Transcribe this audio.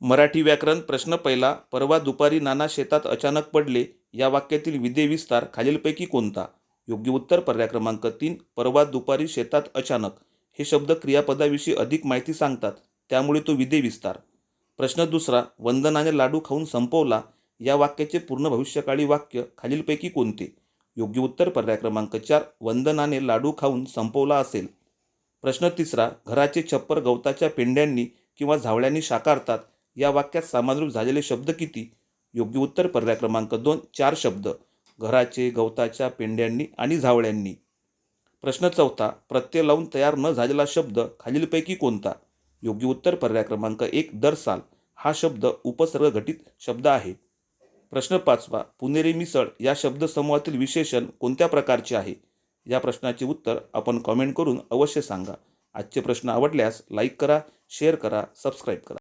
मराठी व्याकरण प्रश्न पहिला परवा दुपारी नाना शेतात अचानक पडले या वाक्यातील विदे विस्तार खालीलपैकी कोणता? योग्य उत्तर पर्याय क्रमांक तीन परवा दुपारी शेतात अचानक. हे शब्द क्रियापदाविषयी अधिक माहिती सांगतात त्यामुळे तो विदे विस्तार. प्रश्न दुसरा वंदनाने लाडू खाऊन संपवला या वाक्याचे पूर्ण भविष्यकाळी वाक्य खालीलपैकी कोणते? योग्य उत्तर पर्याय क्रमांक चार वंदनाने लाडू खाऊन संपवला असेल. प्रश्न तिसरा घराचे छप्पर गवताच्या पेंड्यांनी किंवा झावळ्यांनी साकारतात या वाक्यात समानरूप झालेले शब्द किती? योग्य उत्तर पर्याय क्रमांक दोन चार शब्द. घराचे गवताच्या पेंड्यांनी आणि झावळ्यांनी. प्रश्न चौथा प्रत्यय लावून तयार न झालेला शब्द खालीलपैकी कोणता? योग्य उत्तर पर्याय क्रमांक एक दर साल हा शब्द उपसर्ग घटित शब्द आहे. प्रश्न पाचवा पुणेरी मिसळ या शब्दसमूहातील विशेषण कोणत्या प्रकारचे आहे? या प्रश्नाचे उत्तर आपण कॉमेंट करून अवश्य सांगा. आजचे प्रश्न आवडल्यास लाईक करा शेअर करा सबस्क्राईब करा.